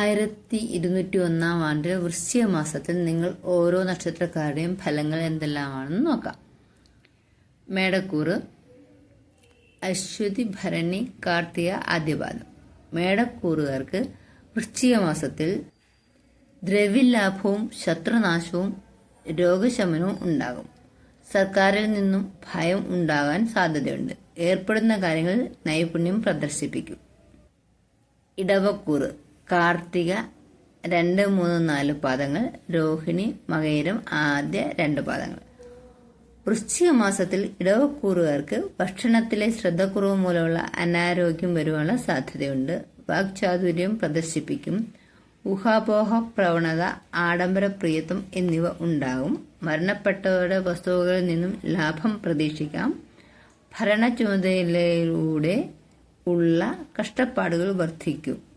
ആയിരത്തി ഇരുന്നൂറ്റി ഒന്നാം ആണ്ടിൽ വൃശ്ചിക മാസത്തിൽ നിങ്ങൾ ഓരോ നക്ഷത്രക്കാരുടെയും ഫലങ്ങൾ എന്തെല്ലാമാണെന്ന് നോക്കാം. മേടക്കൂറ് അശ്വതി ഭരണി കാർത്തിക ആദ്യപാദം. മേടക്കൂറുകാർക്ക് വൃശ്ചിക മാസത്തിൽ ദ്രവ്യലാഭവും ശത്രുനാശവും രോഗശമനവും ഉണ്ടാകും. സർക്കാരിൽ നിന്നും ഭയം ഉണ്ടാകാൻ സാധ്യതയുണ്ട്. ഏർപ്പെടുന്ന കാര്യങ്ങളിൽ നൈപുണ്യം പ്രദർശിപ്പിക്കും. ഇടവക്കൂറ് കാർത്തിക രണ്ട് മൂന്ന് നാല് പാദങ്ങൾ. രോഹിണി മകയിരം ആദ്യ രണ്ട് പാദങ്ങൾ. വൃശ്ചിക മാസത്തിൽ ഇടവക്കൂറുകാർക്ക് ഭക്ഷണത്തിലെ ശ്രദ്ധക്കുറവ് മൂലമുള്ള അനാരോഗ്യം വരുവാനുള്ള സാധ്യതയുണ്ട്. വാക്ചാതുര്യം പ്രദർശിപ്പിക്കും. ഊഹാപോഹ പ്രവണത ആഡംബര പ്രിയത്വം എന്നിവ ഉണ്ടാകും. മരണപ്പെട്ടവരുടെ വസ്തുവകളിൽ നിന്നും ലാഭം പ്രതീക്ഷിക്കാം. ഭരണ ചുമതലയിലൂടെ ഉള്ള കഷ്ടപ്പാടുകൾ വർദ്ധിക്കും.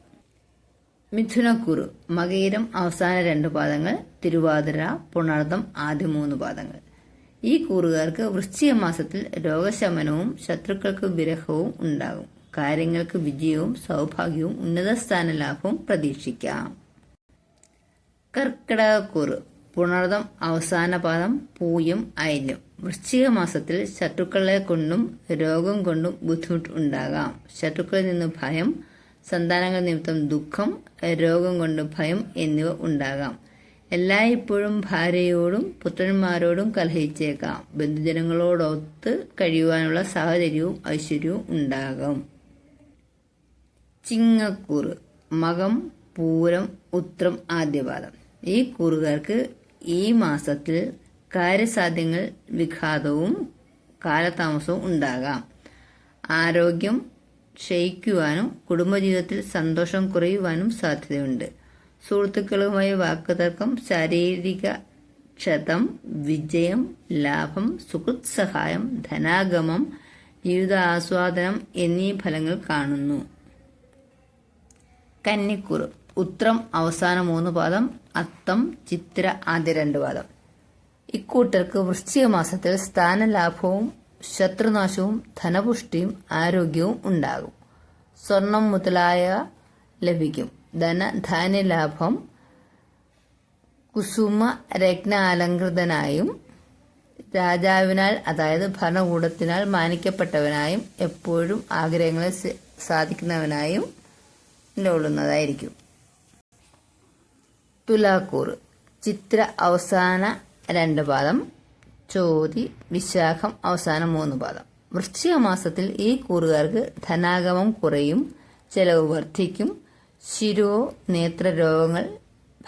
മിഥുനക്കുറു മകയിരം അവസാന രണ്ട് പാദങ്ങൾ തിരുവാതിര പുണർദം ആദ്യ മൂന്ന് പാദങ്ങൾ. ഈ കൂറുകാർക്ക് വൃശ്ചിക മാസത്തിൽ രോഗശമനവും ശത്രുക്കൾക്ക് വിരഹവും ഉണ്ടാകും. കാര്യങ്ങൾക്ക് വിജയവും സൗഭാഗ്യവും ഉന്നത സ്ഥാന ലാഭവും പ്രതീക്ഷിക്കാം. കർക്കിടകക്കുറു പുണർദം അവസാന പാദം പൂയം അയലും വൃശ്ചിക മാസത്തിൽ ശത്രുക്കളെ കൊണ്ടും രോഗം കൊണ്ടും ബുദ്ധിമുട്ട് ഉണ്ടാകാം. ശത്രുക്കളിൽ നിന്ന് ഭയം സന്താനങ്ങൾ നിമിത്തം ദുഃഖം രോഗം കൊണ്ട് ഭയം എന്നിവ ഉണ്ടാകാം. എല്ലായ്പ്പോഴും ഭാര്യയോടും പുത്രന്മാരോടും കലഹിച്ചേക്കാം. ബന്ധുജനങ്ങളോടൊത്ത് കഴിയുവാനുള്ള സാഹചര്യവും ഐശ്വര്യവും ഉണ്ടാകും. ചിങ്ങക്കൂറ് മകം പൂരം ഉത്രം ആദ്യപാദം. ഈ കൂറുകാർക്ക് ഈ മാസത്തിൽ കാര്യസാധ്യങ്ങൾ വിഘാതവും കാലതാമസവും ഉണ്ടാകാം. ആരോഗ്യം ക്ഷയിക്കുവാനും കുടുംബജീവിതത്തിൽ സന്തോഷം കുറയുവാനും സാധ്യതയുണ്ട്. സുഹൃത്തുക്കളുമായി വാക്കുതർക്കം ശാരീരിക ക്ഷതം വിജയം ലാഭം സുഹൃത് സഹായം ധനാഗമം ജീവിത ആസ്വാദനം എന്നീ ഫലങ്ങൾ കാണുന്നു. കന്നിക്കുറ്. ഉത്രം അവസാന മൂന്ന് പാദം. അത്തം ചിത്ര ആദ്യ രണ്ട് പാദം. ഇക്കൂട്ടർക്ക് വൃശ്ചിക മാസത്തിൽ സ്ഥാനലാഭവും ശത്രുനാശവും ധനപുഷ്ടിയും ആരോഗ്യവും ഉണ്ടാകും. സ്വർണം മുതലായ ലഭിക്കും. ധന ധാന്യലാഭം കുസുമ രത്നാലങ്കൃതനായും രാജാവിനാൽ അതായത് ഭരണകൂടത്തിനാൽ മാനിക്കപ്പെട്ടവനായും എപ്പോഴും ആഗ്രഹങ്ങളെ സാധിക്കുന്നവനായും നിലകൊള്ളുന്നതായിരിക്കും തുലാക്കൂർ ചിത്ര അവസാന രണ്ട് പാദം. ചോതി വിശാഖം അവസാനം മൂന്ന് പാദം. വൃശ്ചിക മാസത്തിൽ ഈ കൂറുകാർക്ക് ധനാഗമം കുറയും ചെലവ് വർദ്ധിക്കും. ശിരോ നേത്ര രോഗങ്ങൾ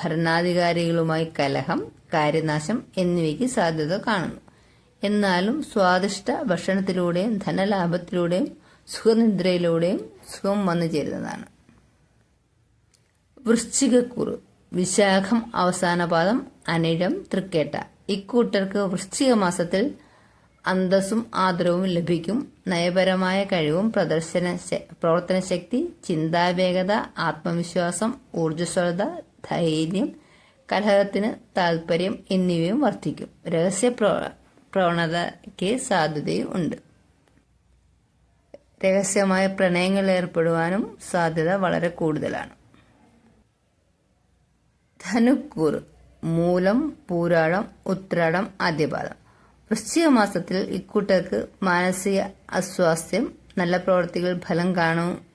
ഭരണാധികാരികളുമായി കലഹം കാര്യനാശം എന്നിവയ്ക്ക് സാധ്യത കാണുന്നു. എന്നാലും സ്വാദിഷ്ട ഭക്ഷണത്തിലൂടെയും ധനലാഭത്തിലൂടെയും സുഖനിദ്രയിലൂടെയും സുഖം വന്നു ചേരുന്നതാണ്. വൃശ്ചികക്കുറു വിശാഖം അവസാന പാദം അനിഴം തൃക്കേട്ട. ഇക്കൂട്ടർക്ക് വൃശ്ചിക മാസത്തിൽ അന്തസ്സും ആദരവും ലഭിക്കും. നയപരമായ കഴിവും പ്രദർശന പ്രവർത്തനശക്തി ചിന്താവേഗത ആത്മവിശ്വാസം ഊർജസ്വലത ധൈര്യം കലഹത്തിന് താൽപ്പര്യം എന്നിവയും വർദ്ധിക്കും. രഹസ്യ പ്രവണതയ്ക്ക് സാധ്യതയും ഉണ്ട്. രഹസ്യമായ പ്രണയങ്ങളിൽ ഏർപ്പെടുവാനും സാധ്യത വളരെ കൂടുതലാണ്. ധനുക്കൂർ മൂലം പൂരാടം ഉത്രാടം ആദ്യപാദം. വൃശ്ചിക മാസത്തിൽ ഇക്കൂട്ടർക്ക് മാനസിക അസ്വാസ്ഥ്യം നല്ല പ്രവർത്തികൾ ഫലം കാണും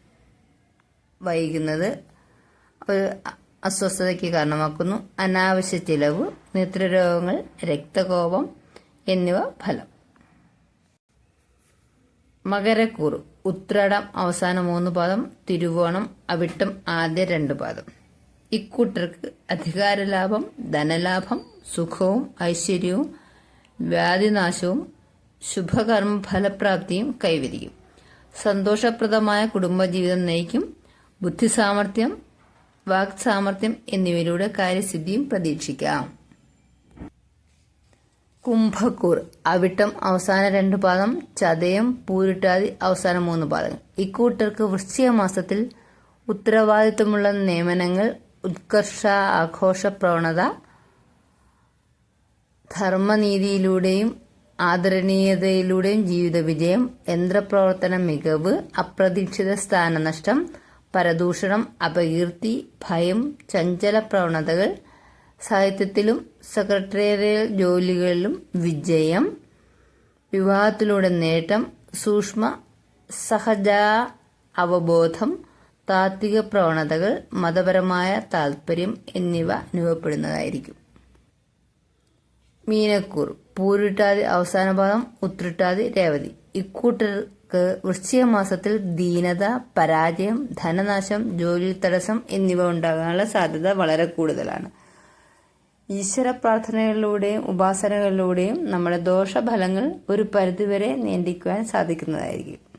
വൈകുന്നത് ഒരു അസ്വസ്ഥതയ്ക്ക് കാരണമാക്കുന്നു. അനാവശ്യ ചിലവ് നേത്രരോഗങ്ങൾ രക്തകോപം എന്നിവ ഫലം. മകരക്കൂറ്. ഉത്രാടം അവസാന മൂന്ന് പാദം തിരുവോണം അവിട്ടം ആദ്യ രണ്ട് പാദം. ഇക്കൂട്ടർക്ക് അധികാരലാഭം ധനലാഭം സുഖവും ഐശ്വര്യവും വ്യാധിനാശവും ശുഭകർമ്മ ഫലപ്രാപ്തിയും കൈവരിക്കും. സന്തോഷപ്രദമായ കുടുംബജീവിതം നയിക്കും. ബുദ്ധിസാമർഥ്യം വാക് സാമർഥ്യം എന്നിവയിലൂടെ കാര്യസിദ്ധിയും പ്രതീക്ഷിക്കാം. കുംഭക്കൂർ അവിട്ടം അവസാന രണ്ട് പാദം ചതയം പൂരിട്ടാതി അവസാന മൂന്ന് പാദങ്ങൾ. ഇക്കൂട്ടർക്ക് വൃശ്ചിക മാസത്തിൽ ഉത്തരവാദിത്വമുള്ള നിയമനങ്ങൾ ഉത്കർഷ ആഘോഷ പ്രവണത ധർമ്മനീതിയിലൂടെയും ആദരണീയതയിലൂടെയും ജീവിത വിജയം യന്ത്രപ്രവർത്തന മികവ് അപ്രതീക്ഷിത സ്ഥാനനഷ്ടം പരദൂഷണം അപകീർത്തി ഭയം ചഞ്ചല പ്രവണതകൾ സാഹിത്യത്തിലും സെക്രട്ടേറിയൽ ജോലികളിലും വിജയം വിവാഹത്തിലൂടെ നേട്ടം സൂക്ഷ്മ സഹജ അവബോധം താത്വിക പ്രവണതകൾ മതപരമായ താൽപ്പര്യം എന്നിവ അനുഭവപ്പെടുന്നതായിരിക്കും. മീനക്കൂർ പൂരിട്ടാതി അവസാന പാദം ഉത്രിട്ടാതി രേവതി. ഇക്കൂട്ടർക്ക് വൃശ്ചിക മാസത്തിൽ ദീനത പരാജയം ധനനാശം ജോലി തടസ്സം എന്നിവ ഉണ്ടാകാനുള്ള സാധ്യത വളരെ കൂടുതലാണ്. ഈശ്വര പ്രാർത്ഥനകളിലൂടെയും ഉപാസനകളിലൂടെയും നമ്മുടെ ദോഷഫലങ്ങൾ ഒരു പരിധിവരെ നിയന്ത്രിക്കുവാൻ സാധിക്കുന്നതായിരിക്കും.